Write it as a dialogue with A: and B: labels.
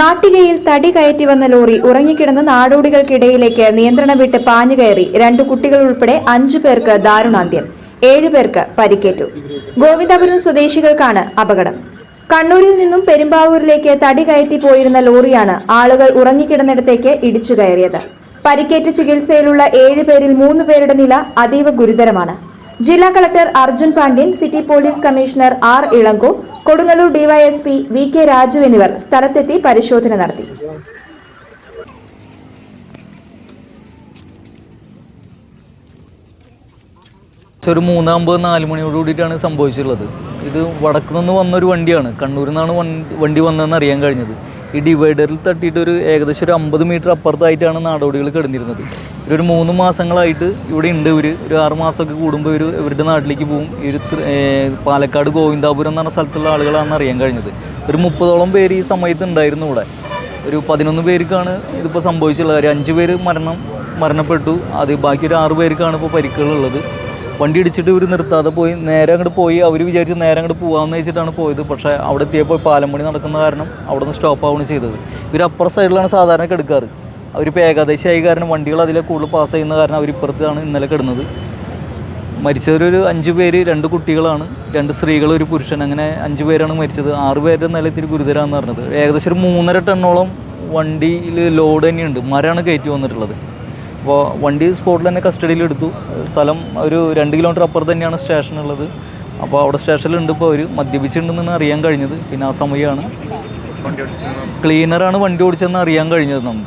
A: നാട്ടികയിൽ തടി കയറ്റി വന്ന ലോറി ഉറങ്ങിക്കിടന്ന നാടോടികൾക്കിടയിലേക്ക് നിയന്ത്രണം വിട്ട് പാഞ്ഞു കയറി രണ്ടു കുട്ടികൾ ഉൾപ്പെടെ അഞ്ചു പേർക്ക് ദാരുണാന്ത്യം ഏഴുപേർക്ക് പരിക്കേറ്റു. ഗോവിന്ദപുരം സ്വദേശികൾക്കാണ് അപകടം. കണ്ണൂരിൽ നിന്നും പെരുമ്പാവൂരിലേക്ക് തടി കയറ്റി പോയിരുന്ന ലോറിയാണ് ആളുകൾ ഉറങ്ങിക്കിടന്നിടത്തേക്ക് ഇടിച്ചു കയറിയത്. പരിക്കേറ്റ് ചികിത്സയിലുള്ള ഏഴുപേരിൽ മൂന്ന് പേരുടെ നില അതീവ ഗുരുതരമാണ്. ജില്ലാ collector Arjun Pandian city police commissioner R Ilango Kodungallur DYSP V K Raju എന്നിവർ സ്ഥലത്തെത്തി പരിശോധന നടത്തി.
B: ഒരു മൂന്നാമ്പത് നാല് മണിയോട് കൂടിയിട്ടാണ് സംഭവിച്ചിട്ടുള്ളത്. ഇത് വടക്കുനിന്ന് വന്നൊരു വണ്ടിയാണ്. കണ്ണൂരിൽ നിന്നാണ് വണ്ടി വന്നതെന്ന് അറിയാൻ കഴിഞ്ഞത്. ഈ ഡിവൈഡറിൽ തട്ടിയിട്ട് ഒരു ഏകദേശം ഒരു അമ്പത് മീറ്റർ അപ്പുറത്തായിട്ടാണ് നാടോടികൾ കിടന്നിരുന്നത്. ഒരു മൂന്ന് മാസങ്ങളായിട്ട് ഇവിടെ ഉണ്ട് ഇവർ ഒരു ആറ് മാസമൊക്കെ കൂടുമ്പോൾ ഇവർ ഇവരുടെ നാട്ടിലേക്ക് പോകും ഇവർ പാലക്കാട് ഗോവിന്ദാപുരം എന്ന് പറഞ്ഞ സ്ഥലത്തുള്ള ആളുകളാണെന്ന് അറിയാൻ കഴിഞ്ഞത്. ഒരു മുപ്പതോളം പേര് ഈ സമയത്ത് ഉണ്ടായിരുന്നു ഇവിടെ. ഒരു പതിനൊന്ന് പേർക്കാണ് ഇതിപ്പോൾ സംഭവിച്ചുള്ളത് ഒരു അഞ്ച് പേര് മരണം മരണപ്പെട്ടു. അത് ബാക്കി ഒരു ആറ് പേർക്കാണ് ഇപ്പോൾ പരിക്കുകളുള്ളത് വണ്ടി ഇടിച്ചിട്ട് ഇവർ നിർത്താതെ പോയി. നേരെ അങ്ങോട്ട് പോയി. അവർ വിചാരിച്ച് നേരെ അങ്ങോട്ട് പോകാമെന്ന് വെച്ചിട്ടാണ് പോയത്. പക്ഷേ അവിടെ എത്തിയപ്പോൾ പാലമ്പണി പണി നടക്കുന്ന കാരണം അവിടെ നിന്ന് സ്റ്റോപ്പ് ആവുകയാണ് ചെയ്തത്. ഇവർ അപ്പുറ സൈഡിലാണ് സാധാരണ കിടക്കാറ്. അവരിപ്പോൾ ഏകാദശിയായി കാരണം വണ്ടികൾ അതിലെ കൂടുതൽ പാസ് ചെയ്യുന്ന കാരണം അവർ ഇപ്പുറത്താണ് ഇന്നലെ കിടന്നത്. മരിച്ചവരൊരു അഞ്ച് പേര് രണ്ട് കുട്ടികളാണ് രണ്ട് സ്ത്രീകൾ ഒരു പുരുഷൻ. അങ്ങനെ അഞ്ച് പേരാണ് മരിച്ചത്. ആറ് പേരുടെ നില ഇത്തിരി ഗുരുതരമാണെന്ന് പറഞ്ഞത്. ഏകദേശം ഒരു മൂന്നര ടണ്ണോളം വണ്ടിയിൽ ലോഡ് തന്നെയുണ്ട്. മരമാണ് കയറ്റി വന്നിട്ടുള്ളത്. അപ്പോൾ വണ്ടി സ്പോട്ടിൽ തന്നെ കസ്റ്റഡിയിൽ എടുത്തു. സ്ഥലം ഒരു രണ്ട് കിലോമീറ്റർ അപ്പുറത്ത് തന്നെയാണ് സ്റ്റേഷൻ ഉള്ളത്. അപ്പോൾ അവിടെ സ്റ്റേഷനിൽ സ്റ്റേഷനിലുണ്ട് ഇപ്പോൾ അവർ. മദ്യപിച്ചിട്ടുണ്ടെന്നാണ് അറിയാൻ കഴിഞ്ഞത്. പിന്നെ ആ സമയമാണ്. ക്ലീനറാണ് വണ്ടി ഓടിച്ചതെന്ന് അറിയാൻ കഴിഞ്ഞത് നമുക്ക്.